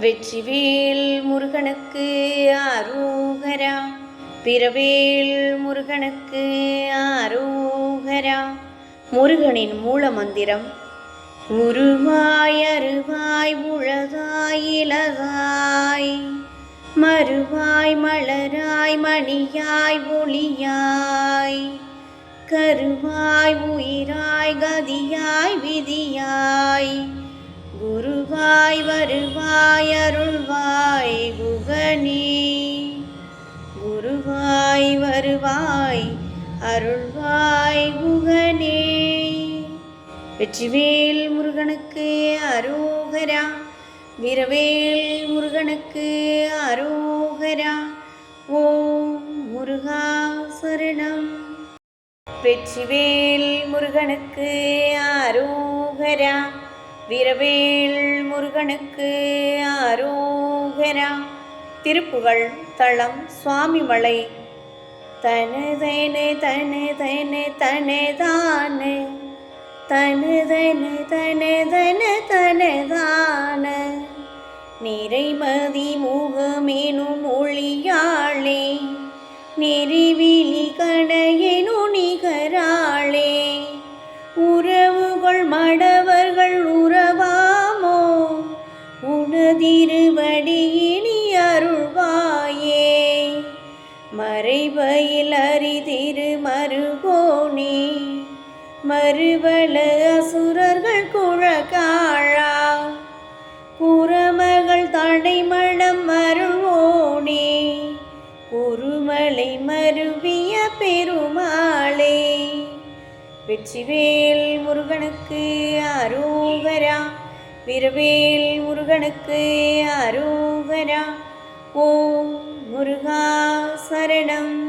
வெற்றிவேல் முருகனுக்கு ஆரோகரா. பிறவேல் முருகனுக்கு ஆரோகரா. முருகனின் மூல மந்திரம் உருவாய் அருவாய் உழதாய் இலதாய் மறுவாய் மலராய் மணியாய் ஒளியாய். கருவாய் உயிராய் கதியாய் விதியாய். குருவாய் வரு அருள்வாய் அருள்வாய் முகனே. வெற்றிவேல் முருகனுக்கு அரோகரா வீரவேல் முருகனுக்கு அரோகரா. ஓம் முருகா சரணம். வெற்றிவேல் முருகனுக்கு அரோகரா வீரவேல் முருகனுக்கு அரோகரா. திருப்புகழ் தளம் சுவாமிமலை தனதன தன தன தனதான. தனதன தனதன தனதான. நிறைமதி முகமேனும் ஒளியாளே. நெறிவிழி கடையெனு நிகராளே. உறவுகள் மடவர்கள் உறவாமோ? உனதிருவடியினி மறைபயில் அறிதிரு மறுபோனே மறுவல அசுரர்கள் குழகாழா குரமகள் தடைமடம் மருவோனே குருமலை மருவிய பெருமாளே. வெற்றிவேல் முருகனுக்கு அரோகரா விரவேல் முருகனுக்கு அரோகரா ஓம் முருகா சரணம்